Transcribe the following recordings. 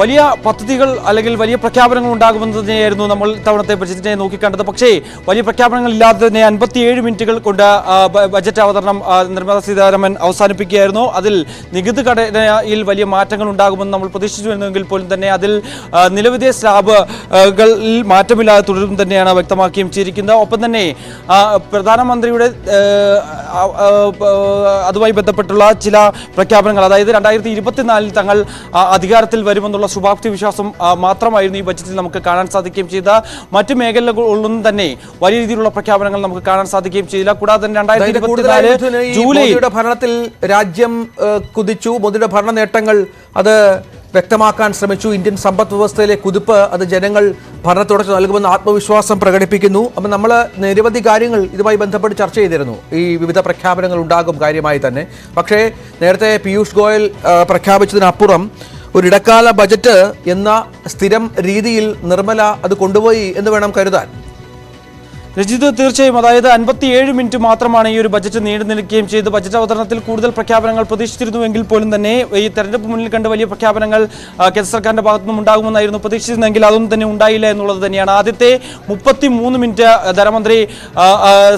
വലിയ പദ്ധതികൾ അല്ലെങ്കിൽ വലിയ പ്രഖ്യാപനങ്ങൾ ഉണ്ടാകുമെന്ന് തന്നെയായിരുന്നു നമ്മൾ ഇത്തവണത്തെ ബജറ്റിനെ നോക്കിക്കണ്ടത്. പക്ഷേ വലിയ പ്രഖ്യാപനങ്ങൾ ഇല്ലാതെ തന്നെ അൻപത്തിയേഴ് മിനിറ്റുകൾ കൊണ്ട് ബജറ്റ് അവതരണം നിർമ്മലാ സീതാരാമൻ അവസാനിപ്പിക്കുകയായിരുന്നു. അതിൽ നികുതി ഘടനയിൽ വലിയ മാറ്റങ്ങൾ ഉണ്ടാകുമെന്ന് നമ്മൾ പ്രതീക്ഷിച്ചിരുന്നെങ്കിൽ പോലും തന്നെ അതിൽ നിലവിലെ സ്ലാബുകളിൽ മാറ്റമില്ലാതെ തുടരും തന്നെയാണ് വ്യക്തമാക്കിയും ചെയ്തിരിക്കുന്നത്. ഒപ്പം തന്നെ പ്രധാനമന്ത്രിയുടെ അതുമായി ബന്ധപ്പെട്ടുള്ള ചില പ്രഖ്യാപനങ്ങൾ അതായത് രണ്ടായിരത്തി ഇരുപത്തിനാലിൽ തങ്ങൾ അധികാരത്തിൽ വരുമെന്നുള്ള ശുഭാപ്തി വിശ്വാസം മാത്രമായിരുന്നു ഈ ബജറ്റിൽ നമുക്ക് കാണാൻ സാധിക്കുകയും ചെയ്ത. മറ്റ് മേഖലകളിലൊന്നും തന്നെ വലിയ രീതിയിലുള്ള പ്രഖ്യാപനങ്ങൾ നമുക്ക് കാണാൻ സാധിക്കുകയും ചെയ്തില്ല. കൂടാതെ തന്നെ രണ്ടായിരത്തി ജൂലൈയുടെ ഇരുപത്തിനാല് ജൂലൈ ഭരണത്തിൽ രാജ്യം കുതിച്ചു. മോദിയുടെ ഭരണ നേട്ടങ്ങൾ അത് വ്യക്തമാക്കാൻ ശ്രമിച്ചു. ഇന്ത്യൻ സമ്പദ് വ്യവസ്ഥയിലെ കുതിപ്പ് അത് ജനങ്ങൾ ഭരണത്തുടർച്ച നൽകുമെന്ന് ആത്മവിശ്വാസം പ്രകടിപ്പിക്കുന്നു. അപ്പം നമ്മൾ നിരവധി കാര്യങ്ങൾ ഇതുമായി ബന്ധപ്പെട്ട് ചർച്ച ചെയ്തിരുന്നു. ഈ വിവിധ പ്രഖ്യാപനങ്ങൾ ഉണ്ടാകും കാര്യമായി തന്നെ. പക്ഷേ നേരത്തെ പീയൂഷ് ഗോയൽ പ്രഖ്യാപിച്ചതിനപ്പുറം ഒരു ഇടക്കാല ബജറ്റ് എന്ന സ്ഥിരം രീതിയിൽ നിർമ്മല അത് കൊണ്ടുപോയി എന്ന് വേണം കരുതാൻ. രജിത് തീർച്ചയായും. അതായത് അൻപത്തിയേഴ് മിനിറ്റ് മാത്രമാണ് ഈ ഒരു ബജറ്റ് നീണ്ടു നിൽക്കുകയും ചെയ്ത് ബജറ്റ് അവതരണത്തിൽ കൂടുതൽ പ്രഖ്യാപനങ്ങൾ പ്രതീക്ഷിച്ചിരുന്നുവെങ്കിൽ പോലും തന്നെ ഈ തെരഞ്ഞെടുപ്പ് മുന്നിൽ കണ്ട് വലിയ പ്രഖ്യാപനങ്ങൾ കേന്ദ്ര സർക്കാരിന്റെ ഭാഗത്തു നിന്നും ഉണ്ടാകുമെന്നായിരുന്നു പ്രതീക്ഷിച്ചിരുന്നെങ്കിൽ അതൊന്നും തന്നെ ഉണ്ടായില്ല എന്നുള്ളത് തന്നെയാണ്. ആദ്യത്തെ മുപ്പത്തി മൂന്ന് മിനിറ്റ് ധനമന്ത്രി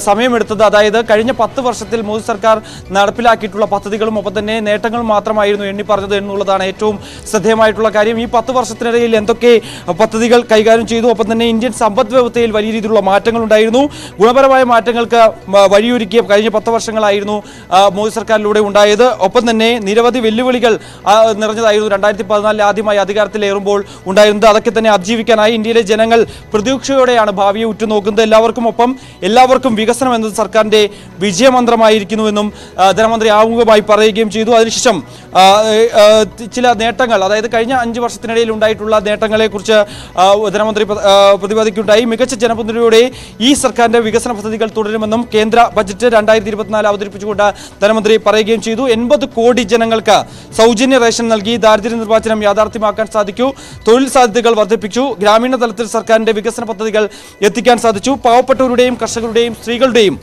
സമയമെടുത്തത് അതായത് കഴിഞ്ഞ പത്ത് വർഷത്തിൽ മോദി സർക്കാർ നടപ്പിലാക്കിയിട്ടുള്ള പദ്ധതികളും ഒപ്പം തന്നെ നേട്ടങ്ങളും മാത്രമായിരുന്നു എണ്ണി പറഞ്ഞത് എന്നുള്ളതാണ് ഏറ്റവും ശ്രദ്ധേയമായിട്ടുള്ള കാര്യം. ഈ പത്ത് വർഷത്തിനിടയിൽ എന്തൊക്കെ പദ്ധതികൾ കൈകാര്യം ചെയ്തു? ഒപ്പം തന്നെ ഇന്ത്യൻ സമ്പദ് വ്യവസ്ഥയിൽ വലിയ രീതിയിലുള്ള മാറ്റങ്ങൾ ഉണ്ടായിരുന്നു. ഗുണപരമായ മാറ്റങ്ങൾക്ക് വഴിയൊരുക്കിയ കഴിഞ്ഞ പത്ത് വർഷങ്ങളായിരുന്നു മോദി സർക്കാരിലൂടെ ഉണ്ടായത്. ഒപ്പം തന്നെ നിരവധി വെല്ലുവിളികൾ നിറഞ്ഞതായിരുന്നു. രണ്ടായിരത്തി പതിനാലിൽ ആദ്യമായി അധികാരത്തിലേറുമ്പോൾ ഉണ്ടായിരുന്നത് അതൊക്കെ തന്നെ അതിജീവിക്കാനായി ഇന്ത്യയിലെ ജനങ്ങൾ പ്രതീക്ഷയോടെയാണ് ഭാവിയെ ഉറ്റുനോക്കുന്നത്. എല്ലാവർക്കും ഒപ്പം എല്ലാവർക്കും വികസനം എന്നത് സർക്കാരിന്റെ വിജയമന്ത്രമായിരിക്കുന്നുവെന്നും ധനമന്ത്രി ആമുഖമായി പറയുകയും ചെയ്തു. അതിനുശേഷം ചില നേട്ടങ്ങൾ അതായത് കഴിഞ്ഞ അഞ്ച് വർഷത്തിനിടയിൽ ഉണ്ടായിട്ടുള്ള നേട്ടങ്ങളെക്കുറിച്ച് ധനമന്ത്രി പ്രതിപാദിക്കുണ്ടായി മികച്ച ജനപ്രതിനിധിയുടെ ഈ സർക്കാരിന്റെ വികസന പദ്ധതികൾ തുടരുമെന്നും കേന്ദ്ര ബജറ്റ് രണ്ടായിരത്തി ഇരുപത്തിനാല് അവതരിപ്പിച്ചുകൊണ്ട് ധനമന്ത്രി പറയുകയും ചെയ്തു. എൺപത് കോടി ജനങ്ങൾക്ക് സൗജന്യ റേഷൻ നൽകി ദാരിദ്ര്യ നിർമ്മാർജനം യാഥാർത്ഥ്യമാക്കാൻ സാധിക്കൂ. തൊഴിൽ സാധ്യതകൾ വർദ്ധിപ്പിച്ചു. ഗ്രാമീണ തലത്തിൽ സർക്കാരിന്റെ വികസന പദ്ധതികൾ എത്തിക്കാൻ സാധിച്ചു. പാവപ്പെട്ടവരുടെയും കർഷകരുടെയും സ്ത്രീകളുടെയും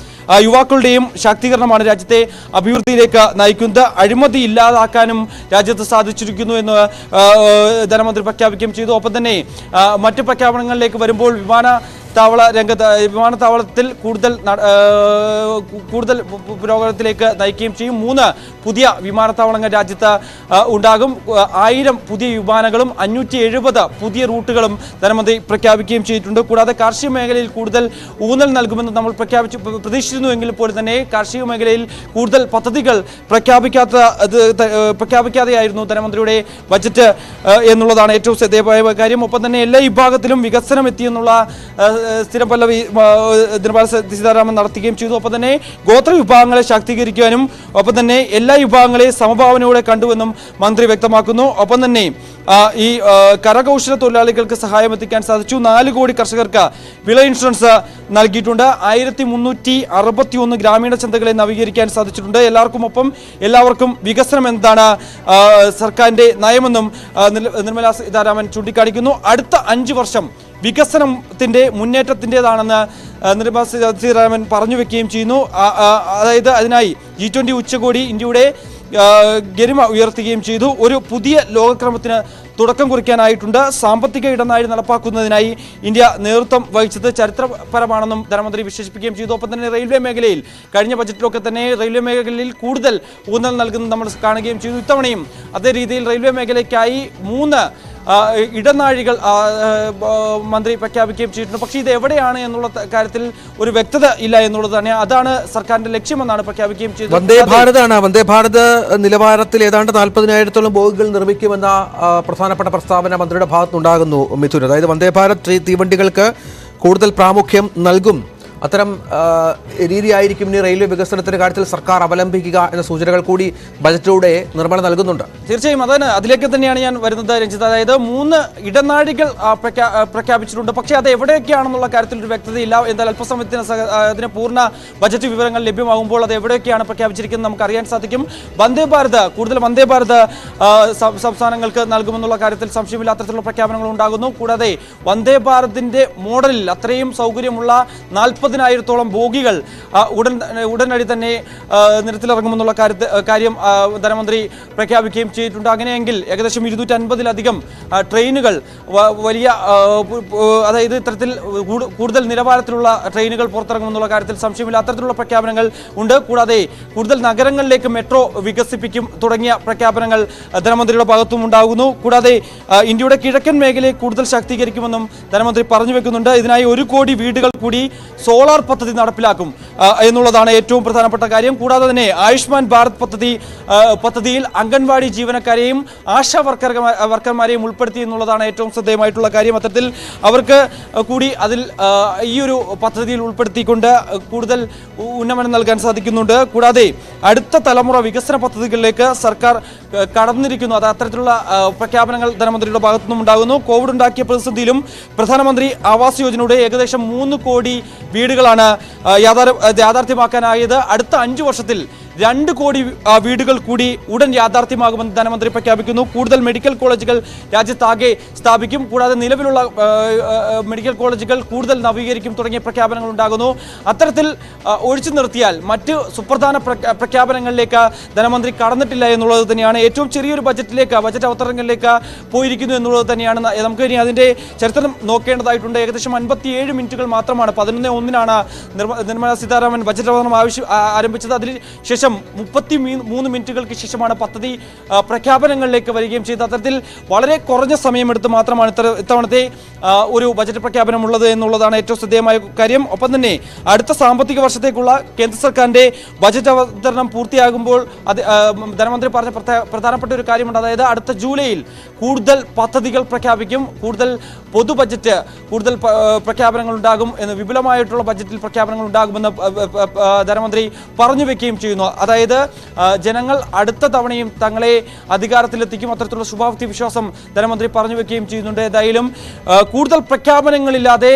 യുവാക്കളുടെയും ശാക്തീകരണമാണ് രാജ്യത്തെ അഭിവൃദ്ധിയിലേക്ക് നയിക്കുന്നത്. അഴിമതി ഇല്ലാതാക്കാനും രാജ്യത്ത് സാധിച്ചിരിക്കുന്നു എന്ന് ധനമന്ത്രി പ്രഖ്യാപിക്കുകയും ചെയ്തു. ഒപ്പം തന്നെ മറ്റ് പ്രഖ്യാപനങ്ങളിലേക്ക് വരുമ്പോൾ വിമാന താവള രംഗത്ത് വിമാനത്താവളത്തിൽ കൂടുതൽ കൂടുതൽ പുരോഗമനത്തിലേക്ക് നയിക്കുകയും ചെയ്യും. മൂന്ന് പുതിയ വിമാനത്താവളങ്ങൾ രാജ്യത്ത് ഉണ്ടാകും. ആയിരം പുതിയ വിമാനങ്ങളും അഞ്ഞൂറ്റി എഴുപത് പുതിയ റൂട്ടുകളും ധനമന്ത്രി പ്രഖ്യാപിക്കുകയും ചെയ്തിട്ടുണ്ട്. കൂടാതെ കാർഷിക മേഖലയിൽ കൂടുതൽ ഊന്നൽ നൽകുമെന്ന് നമ്മൾ പ്രഖ്യാപിച്ചു പ്ര- പ്രതീക്ഷിച്ചിരുന്നുവെങ്കിൽ പോലും തന്നെ കാർഷിക മേഖലയിൽ കൂടുതൽ പദ്ധതികൾ പ്രഖ്യാപിക്കാത്ത പ്രഖ്യാപിക്കാതെയായിരുന്നു ധനമന്ത്രിയുടെ ബജറ്റ് എന്നുള്ളതാണ് ഏറ്റവും ശ്രദ്ധേയമായ കാര്യം. ഒപ്പം തന്നെ എല്ലാ വിഭാഗത്തിലും വികസനം എത്തിയെന്നുള്ള സ്ഥിരം പല്ലവി ദിനപാല സീതാരാമൻ നടത്തുകയും ചെയ്തു. ഒപ്പം തന്നെ ഗോത്ര വിഭാഗങ്ങളെ ശാക്തീകരിക്കുവാനും ഒപ്പം തന്നെ എല്ലാ വിഭാഗങ്ങളെയും സമഭാവനയോടെ കണ്ടുവെന്നും മന്ത്രി വ്യക്തമാക്കുന്നു. ഒപ്പം തന്നെ ഈ കരകൗശല തൊഴിലാളികൾക്ക് സഹായം എത്തിക്കാൻ സാധിച്ചു. നാല് കോടി കർഷകർക്ക് വിള ഇൻഷുറൻസ് നൽകിയിട്ടുണ്ട്. ആയിരത്തി മുന്നൂറ്റി അറുപത്തി ഒന്ന് ഗ്രാമീണ ചന്തകളെ നവീകരിക്കാൻ സാധിച്ചിട്ടുണ്ട്. എല്ലാവർക്കും ഒപ്പം എല്ലാവർക്കും വികസനം എന്താണ് സർക്കാരിന്റെ നയമെന്നും നിർമ്മലാ നിർ- സീതാരാമൻ ചൂണ്ടിക്കാണിക്കുന്നു. അടുത്ത അഞ്ച് വർഷം വികസനത്തിന്റെ മുന്നേറ്റത്തിന്റെതാണെന്ന് നിർമ്മല സീതാ- സീതാരാമൻ പറഞ്ഞു വെക്കുകയും ചെയ്യുന്നു. അതായത് അതിനായി ജി ട്വന്റി ഉച്ചകോടി ഇന്ത്യയുടെ ഗരിമ ഉയർത്തുകയും ചെയ്തു. ഒരു പുതിയ ലോകക്രമത്തിന് തുടക്കം കുറിക്കാനായിട്ടുണ്ട്. സാമ്പത്തിക ഇടനാഴി നടപ്പാക്കുന്നതിനായി ഇന്ത്യ നേതൃത്വം വഹിച്ചത് ചരിത്രപരമാണെന്നും ധനമന്ത്രി വിശേഷിപ്പിക്കുകയും ചെയ്തു. ഒപ്പം തന്നെ റെയിൽവേ മേഖലയിൽ കഴിഞ്ഞ ബജറ്റിലൊക്കെ തന്നെ റെയിൽവേ മേഖലയിൽ കൂടുതൽ ഊന്നൽ നൽകുന്നത് നമ്മൾ കാണുകയും ചെയ്തു. ഇത്തവണയും അതേ രീതിയിൽ റെയിൽവേ മേഖലയ്ക്കായി മൂന്ന് ഇടനാഴികൾ മന്ത്രി പ്രഖ്യാപിക്കുകയും ചെയ്തിട്ടുണ്ട്. പക്ഷേ ഇത് എവിടെയാണ് എന്നുള്ള കാര്യത്തിൽ ഒരു വ്യക്തത ഇല്ല എന്നുള്ളത് തന്നെ അതാണ് സർക്കാരിന്റെ ലക്ഷ്യമെന്നാണ് പ്രഖ്യാപിക്കുകയും ചെയ്തത്. വന്ദേ ഭാരത് ഭാരതാണ്. വന്ദേ ഭാരത് നിലവാരത്തിൽ ഏതാണ്ട് നാൽപ്പതിനായിരത്തോളം ബോഗികൾ നിർമ്മിക്കുമെന്ന പ്രധാനപ്പെട്ട പ്രസ്താവന മന്ത്രിയുടെ ഭാഗത്തുനിന്നുണ്ടാകുന്നു മിഥുൻ. അതായത് വന്ദേ ഭാരത് തീവണ്ടികൾക്ക് കൂടുതൽ പ്രാമുഖ്യം നൽകും. അത്തരം രീതിയായിരിക്കും ഇനി റെയിൽവേ വികസനത്തിന്റെ കാര്യത്തിൽ സർക്കാർ അവലംബിക്കുക എന്ന സൂചനകൾ കൂടി ബജറ്റിലൂടെ നിർമ്മല നൽകുന്നുണ്ട്. തീർച്ചയായും അതാണ്. അതിലേക്ക് തന്നെയാണ് ഞാൻ വരുന്നത് രഞ്ജിത്ത്. അതായത് മൂന്ന് ഇടനാഴികൾ പ്രഖ്യാപിച്ചിട്ടുണ്ട്. പക്ഷേ അത് എവിടെയൊക്കെയാണെന്നുള്ള കാര്യത്തിൽ ഒരു വ്യക്തതയില്ല. എന്നാൽ അല്പസമയത്തിന് അതിന് പൂർണ ബജറ്റ് വിവരങ്ങൾ ലഭ്യമാകുമ്പോൾ അത് എവിടെയൊക്കെയാണ് പ്രഖ്യാപിച്ചിരിക്കുന്നത് നമുക്ക് അറിയാൻ സാധിക്കും. വന്ദേ ഭാരത് കൂടുതൽ വന്ദേ ഭാരത് സംസ്ഥാനങ്ങൾക്ക് നൽകുമെന്നുള്ള കാര്യത്തിൽ സംശയമില്ല അത്തരത്തിലുള്ള പ്രഖ്യാപനങ്ങൾ ഉണ്ടാകുന്നു. കൂടാതെ വന്ദേ ഭാരതിന്റെ മോഡലിൽ അത്രയും സൗകര്യമുള്ള നാൽപ്പത് അൻപതിനായിരത്തോളം ബോഗികൾ ഉടൻ ഉടനടി തന്നെ നിരത്തിലിറങ്ങുമെന്നുള്ള കാര്യത്തെ കാര്യം ധനമന്ത്രി പ്രഖ്യാപിക്കുകയും ചെയ്തിട്ടുണ്ട്. അങ്ങനെയെങ്കിൽ ഏകദേശം ഇരുന്നൂറ്റി അൻപതിലധികം ട്രെയിനുകൾ വലിയ അതായത് ഇത്തരത്തിൽ കൂടുതൽ നിലവാരത്തിലുള്ള ട്രെയിനുകൾ പുറത്തിറങ്ങുമെന്നുള്ള കാര്യത്തിൽ സംശയമില്ല. അത്തരത്തിലുള്ള പ്രഖ്യാപനങ്ങൾ ഉണ്ട്. കൂടാതെ കൂടുതൽ നഗരങ്ങളിലേക്ക് മെട്രോ വികസിപ്പിക്കും തുടങ്ങിയ പ്രഖ്യാപനങ്ങൾ ധനമന്ത്രിയുടെ ഭാഗത്തും ഉണ്ടാകുന്നു. കൂടാതെ ഇന്ത്യയുടെ കിഴക്കൻ മേഖലയെ കൂടുതൽ ശാക്തീകരിക്കുമെന്നും ധനമന്ത്രി പറഞ്ഞു വെക്കുന്നുണ്ട്. ഇതിനായി ഒരു കോടി വീടുകൾ കൂടി സോളാർ പദ്ധതി നടപ്പിലാക്കും എന്നുള്ളതാണ് ഏറ്റവും പ്രധാനപ്പെട്ട കാര്യം. കൂടാതെ തന്നെ ആയുഷ്മാൻ ഭാരത് പദ്ധതി പദ്ധതിയിൽ അംഗൻവാടി ജീവനക്കാരെയും ആശാ വർക്കർ വർക്കർമാരെയും ഉൾപ്പെടുത്തി എന്നുള്ളതാണ് ഏറ്റവും ശ്രദ്ധേയമായിട്ടുള്ള കാര്യം. അത്തരത്തിൽ അവർക്ക് കൂടി അതിൽ ഈ ഒരു പദ്ധതിയിൽ ഉൾപ്പെടുത്തിക്കൊണ്ട് കൂടുതൽ ഉന്നമനം നൽകാൻ സാധിക്കുന്നുണ്ട്. കൂടാതെ അടുത്ത തലമുറ വികസന പദ്ധതികളിലേക്ക് സർക്കാർ കടന്നിരിക്കുന്നു. അത് അത്തരത്തിലുള്ള പ്രഖ്യാപനങ്ങൾ ധനമന്ത്രിയുടെ ഭാഗത്തു നിന്നും ഉണ്ടാകുന്നു. കോവിഡ് ഉണ്ടാക്കിയ പ്രതിസന്ധിയിലും പ്രധാനമന്ത്രി ആവാസ് യോജനയുടെ ഏകദേശം മൂന്ന് കോടി വീടുകളാണ് യാഥാർത്ഥ്യമാക്കാനായത്. അടുത്ത അഞ്ചു വർഷത്തിൽ രണ്ട് കോടി വീടുകൾ കൂടി ഉടൻ യാഥാർത്ഥ്യമാകുമെന്ന് ധനമന്ത്രി പ്രഖ്യാപിക്കുന്നു. കൂടുതൽ മെഡിക്കൽ കോളേജുകൾ രാജ്യത്താകെ സ്ഥാപിക്കും. കൂടാതെ നിലവിലുള്ള മെഡിക്കൽ കോളേജുകൾ കൂടുതൽ നവീകരിക്കും തുടങ്ങിയ പ്രഖ്യാപനങ്ങൾ ഉണ്ടാകുന്നു. അത്തരത്തിൽ ഒഴിച്ചു നിർത്തിയാൽ മറ്റ് സുപ്രധാന പ്രഖ്യാപനങ്ങളിലേക്ക് ധനമന്ത്രി കടന്നിട്ടില്ല എന്നുള്ളത് തന്നെയാണ് ഏറ്റവും ചെറിയൊരു ബജറ്റിലേക്ക് ബജറ്റ് അവതരണങ്ങളിലേക്ക് പോയിരിക്കുന്നു എന്നുള്ളത് തന്നെയാണ് നമുക്ക് ഇനി അതിന്റെ ചരിത്രം നോക്കേണ്ടതായിട്ടുണ്ട്. ഏകദേശം അൻപത്തിയേഴ് മിനിറ്റുകൾ മാത്രമാണ്. പതിനൊന്ന് ഒന്നിനാണ് നിർമ്മ- നിർമ്മലാ സീതാരാമൻ ബജറ്റ് അവതരണം ആവശ്യം ആരംഭിച്ചത്. അതിന് ശേഷം മുപ്പത്തി മൂന്ന് മിനിറ്റുകൾക്ക് ശേഷമാണ് പദ്ധതി പ്രഖ്യാപനങ്ങളിലേക്ക് വരികയും ചെയ്തത്. അത്തരത്തിൽ വളരെ കുറഞ്ഞ സമയമെടുത്ത് മാത്രമാണ് ഇത്ര ഇത്തവണത്തെ ഒരു ബജറ്റ് പ്രഖ്യാപനം ഉള്ളത് എന്നുള്ളതാണ് ഏറ്റവും ശ്രദ്ധേയമായ കാര്യം. ഒപ്പം തന്നെ അടുത്ത സാമ്പത്തിക വർഷത്തേക്കുള്ള കേന്ദ്ര സർക്കാരിന്റെ ബജറ്റ് അവതരണം പൂർത്തിയാകുമ്പോൾ അത് ധനമന്ത്രി പറഞ്ഞ പ്രധാ- പ്രധാനപ്പെട്ട ഒരു കാര്യമുണ്ട്. അതായത് അടുത്ത ജൂലൈയിൽ കൂടുതൽ പദ്ധതികൾ പ്രഖ്യാപിക്കും കൂടുതൽ പൊതു ബജറ്റ് കൂടുതൽ പ്രഖ്യാപനങ്ങൾ ഉണ്ടാകും എന്ന് വിപുലമായിട്ടുള്ള ബജറ്റിൽ പ്രഖ്യാപനങ്ങൾ ഉണ്ടാകുമെന്ന് ധനമന്ത്രി പറഞ്ഞു വെക്കുകയും ചെയ്യുന്നു. അതായത് ജനങ്ങൾ അടുത്ത തവണയും തങ്ങളെ അധികാരത്തിലെത്തിക്കും അത്തരത്തിലുള്ള ശുഭാപ്തി വിശ്വാസം ധനമന്ത്രി പറഞ്ഞു വെക്കുകയും ചെയ്യുന്നുണ്ട്. ഏതായാലും കൂടുതൽ പ്രഖ്യാപനങ്ങളില്ലാതെ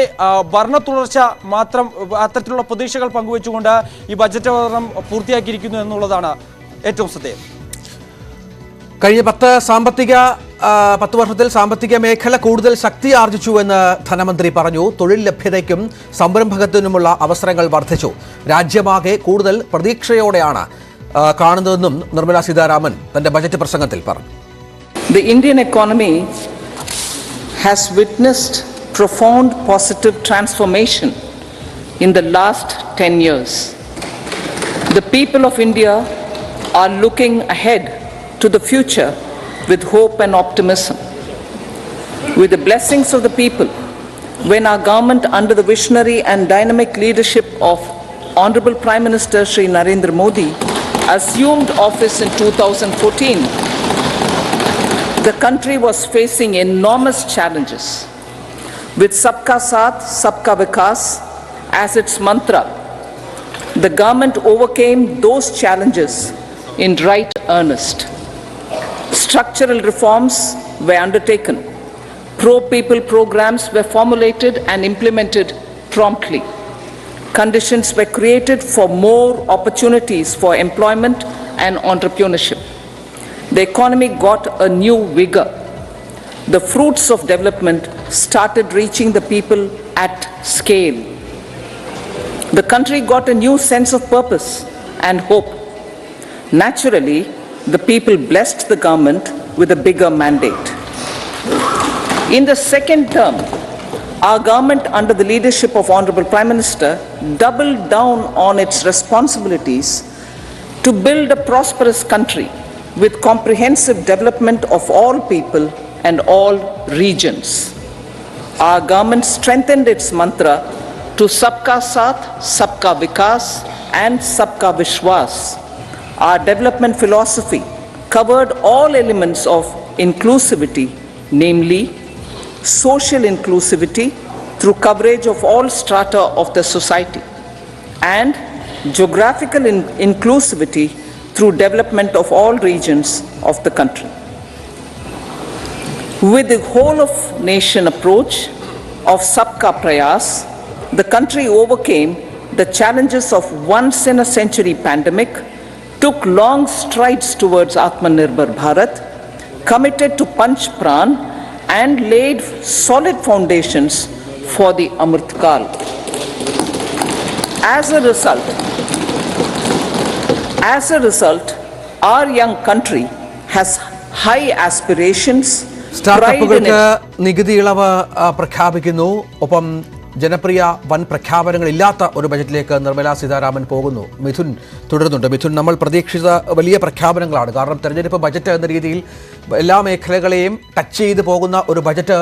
ഭരണ തുടർച്ച മാത്രം അത്തരത്തിലുള്ള പ്രതീക്ഷകൾ പങ്കുവെച്ചുകൊണ്ട് ഈ ബജറ്റ് അവതരണം പൂർത്തിയാക്കിയിരിക്കുന്നു എന്നുള്ളതാണ് ഏറ്റവും ശ്രദ്ധേയം. കഴിഞ്ഞ പത്ത് സാമ്പത്തിക പത്ത് വർഷത്തിൽ സാമ്പത്തിക മേഖല കൂടുതൽ ശക്തി എന്ന് ധനമന്ത്രി പറഞ്ഞു. തൊഴിൽ ലഭ്യതയ്ക്കും സംരംഭകത്തിനുമുള്ള അവസരങ്ങൾ വർദ്ധിച്ചു. രാജ്യമാകെ കൂടുതൽ പ്രതീക്ഷയോടെയാണ് കാണുന്നതെന്നും നിർമ്മലാ സീതാരാമൻ തന്റെ ബജറ്റ് പ്രസംഗത്തിൽ പറഞ്ഞു. The Indian economy has witnessed profound positive transformation in the last 10 years The people of India are looking ahead to the future. With hope and optimism. With the blessings of the people, when our government, under the visionary and dynamic leadership of Honorable Prime Minister Sri Narendra Modi, assumed office in 2014, the country was facing enormous challenges. With Sabka Saath, Sabka Vikas as its mantra, the government overcame those challenges in right earnest. Structural reforms were undertaken. Pro people programs were formulated and implemented promptly. Conditions were created for more opportunities for employment and entrepreneurship. The economy got a new vigor. The fruits of development started reaching the people at scale. The country got a new sense of purpose and hope. Naturally, the people blessed the government with a bigger mandate. In the second term, our government, under the leadership of Honorable Prime Minister, doubled down on its responsibilities to build a prosperous country with comprehensive development of all people and all regions. Our government strengthened its mantra to Sabka Saath, Sabka Vikas, and Sabka Vishwas. Our development philosophy covered all elements of inclusivity, namely social inclusivity through coverage of all strata of the society, and geographical in- inclusivity through development of all regions of the country. With the whole of nation approach of Sabka Prayas, the country overcame the challenges of once in a century pandemic, took long strides towards Atmanirbhar Bharat, committed to Panch Pran, and laid solid foundations for the Amrit Kal. As a result, as a result, our young country has high aspirations, pride in സ്റ്റാർട്ടപ്പുകൾക്ക് it. നികുതി ഇളവ് ആ, പ്രഖ്യാപിക്കുന്നു ഒപ്പം ജനപ്രിയ വൻ പ്രഖ്യാപനങ്ങളില്ലാത്ത ഒരു ബജറ്റിലേക്ക് നിർമ്മലാ സീതാരാമൻ പോകുന്നു. മിഥുൻ തുടരുന്നുണ്ട്. മിഥുൻ നമ്മൾ പ്രതീക്ഷിച്ച വലിയ പ്രഖ്യാപനങ്ങളാണ്. കാരണം തെരഞ്ഞെടുപ്പ് ബജറ്റ് എന്ന രീതിയിൽ എല്ലാ മേഖലകളെയും ടച്ച് ചെയ്ത് പോകുന്ന ഒരു ബജറ്റ്